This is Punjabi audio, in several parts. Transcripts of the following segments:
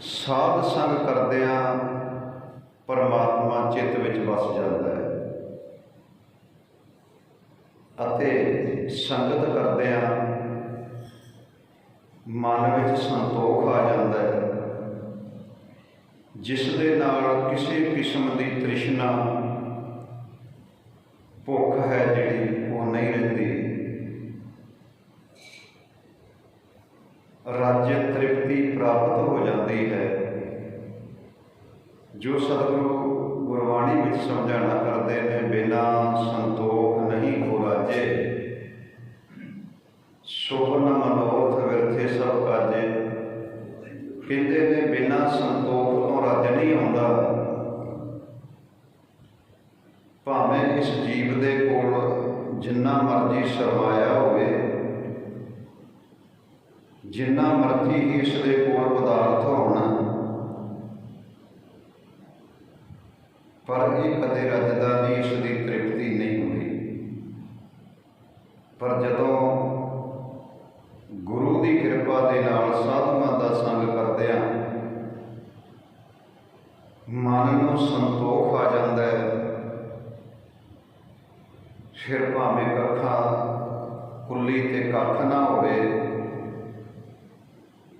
ਸਾਧ ਸੰਗ ਕਰਦਿਆਂ ਪਰਮਾਤਮਾ ਚਿੱਤ ਵਿੱਚ ਵਸ ਜਾਂਦਾ ਹੈ ਅਤੇ ਸੰਗਤ ਕਰਦਿਆਂ ਮਨ ਵਿੱਚ ਸੰਤੋਖ ਆ ਜਾਂਦਾ ਹੈ, ਜਿਸ ਦੇ ਨਾਲ ਕਿਸੇ ਕਿਸਮ ਦੀ ਤ੍ਰਿਸ਼ਨਾ ਭੁੱਖ ਹੈ ਜਿਹੜੀ ਉਹ ਨਹੀਂ ਰਹਿੰਦੀ। ਰਾਜ ਤ੍ਰਿਪਤੀ ਪ੍ਰਾਪਤ ਹੋ ਜਾਂਦੀ ਹੈ। ਜੋ ਸਤਿਗੁਰੂ ਗੁਰਬਾਣੀ ਵਿੱਚ ਸਮਝਾਣਾ ਕਰਦੇ ਨੇ, ਬਿਨਾ ਸੰਤੋਖ ਨਹੀਂ ਹੋ ਰਾਜੇ। ਸੋਹਨ ਮਨੋਰਥ ਵਿਰਥੇ ਸਭ ਕਾਜੇ। ਕਹਿੰਦੇ ਨੇ, ਬਿਨਾ ਸੰਤੋਖ ਤੋਂ ਰਾਜ ਨਹੀਂ ਆਉਂਦਾ ਭਾਵੇਂ ਇਸ ਜੀਵ ਦੇ ਕੋਲ ਜਿੰਨਾ ਮਰਜ਼ੀ ਸਰਮਾਇਆ ਹੋਵੇ ਜਿੰਨਾ ਮਰਜ਼ੀ ਇਸ ਦੇ ਕੋਲ ਪਦਾਰਥ ਹੋਣ। ਪਰ ਇਹ ਕਦੇ ਰੱਜਦਾ ਨਹੀਂ, ਇਸ ਦੀ ਤ੍ਰਿਪਤੀ ਨਹੀਂ ਹੁੰਦੀ। ਪਰ ਜਦੋਂ ਗੁਰੂ ਦੀ ਕਿਰਪਾ ਦੇ ਨਾਲ ਸਾਧੂਆਂ ਦਾ ਸੰਗ ਕਰਦਿਆਂ ਮਨ ਨੂੰ ਸੰਤੋਖ ਆ ਜਾਂਦਾ ਹੈ। ਫਿਰ ਭਾਵੇਂ ਕੱਖਾਂ ਕੁੱਲੀ ਤੇ ਕੱਖ ਨਾ ਹੋਵੇ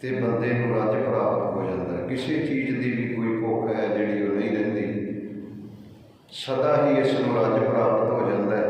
ਤੇ ਬੰਦੇ ਨੂੰ ਰੱਜ ਪ੍ਰਾਪਤ ਹੋ ਜਾਂਦਾ ਕਿਸੇ ਚੀਜ਼ ਦੀ ਵੀ ਕੋਈ ਭੁੱਖ ਹੈ ਜਿਹੜੀ ਉਹ ਨਹੀਂ ਰਹਿੰਦੀ, ਸਦਾ ਹੀ ਇਸ ਨੂੰ ਰੱਜ ਪ੍ਰਾਪਤ ਹੋ ਜਾਂਦਾ